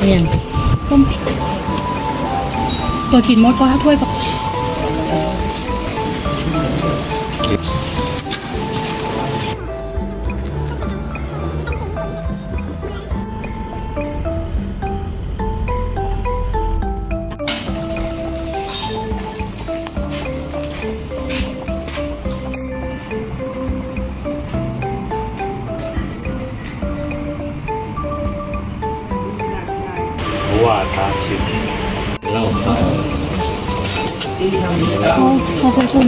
เนี่ยต้มตัวกินมดก็ห้าถ้วยปะ ว่าทาชิมเหล้าขาวเขาเขาจะชวน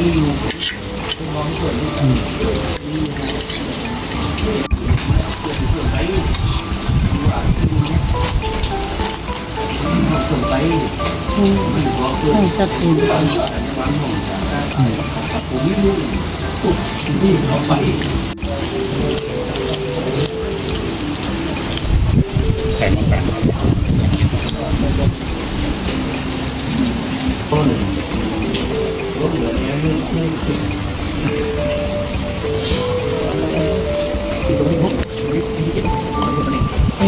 ในพื้นที่ไม่เป็นไรเนี่ยแม่สนใจแหม เนี่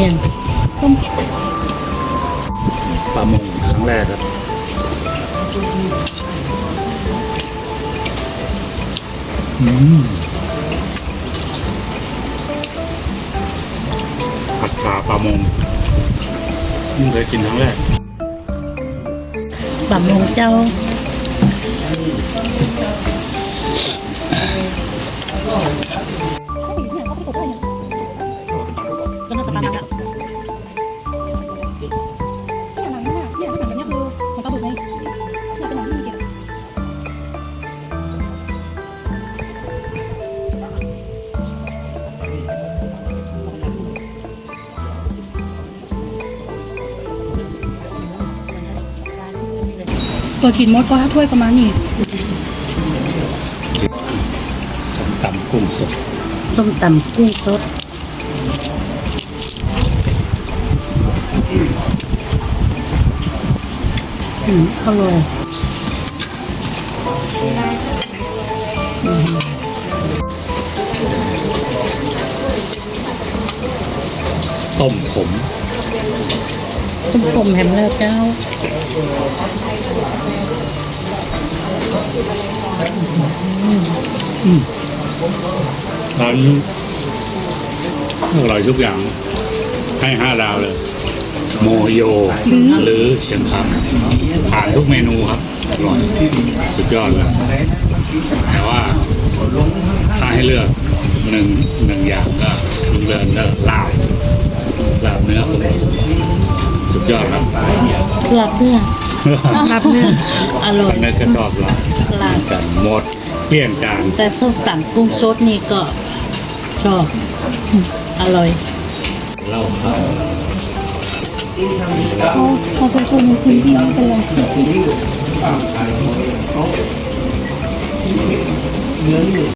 ยต้มปลามงครั้งแรกครับผัดชาปลามงเพิ่งเคยกินครั้งแรกบะหมงเจ้า ประมาณนั้นแหละเนี่ยหนังเนี่ยเนี่ยหนังแบบเนี้ยคือของปลาบึกไงเนี่ยเป็นหนังที่มีเกล็ดตัวกินมดก็ห้าถ้วยประมาณนี้ส้มตำกุ้งสดส้มตำกุ้งสด อืมอร่อยต้มขมต้มกลมแฮมแล้วเจ้าร้านอร่อยทุกอย่าง ให้ห้าดาวเลย โมโยหรือเชียงคำผ่านทุกเมนูครับอร่อยสุดยอดเลยแต่ว่าถ้าให้เลือกหนึ่งหนึ่งอย่างก็ลุงเดินก็ลาบลาบเนื้อผมสุดยอดครับหลับเนื้อหลับเนื้ออร่อยทางนั้นก็ชอบลาบหลับจันหมดเปลี่ยนจานแต่ส้มตำกุ้งสดนี่ก็ชอบอืมอร่อยเหล้าขาว เขาเขาจะชวนในพื้นที่ไม่เป็นไรคือ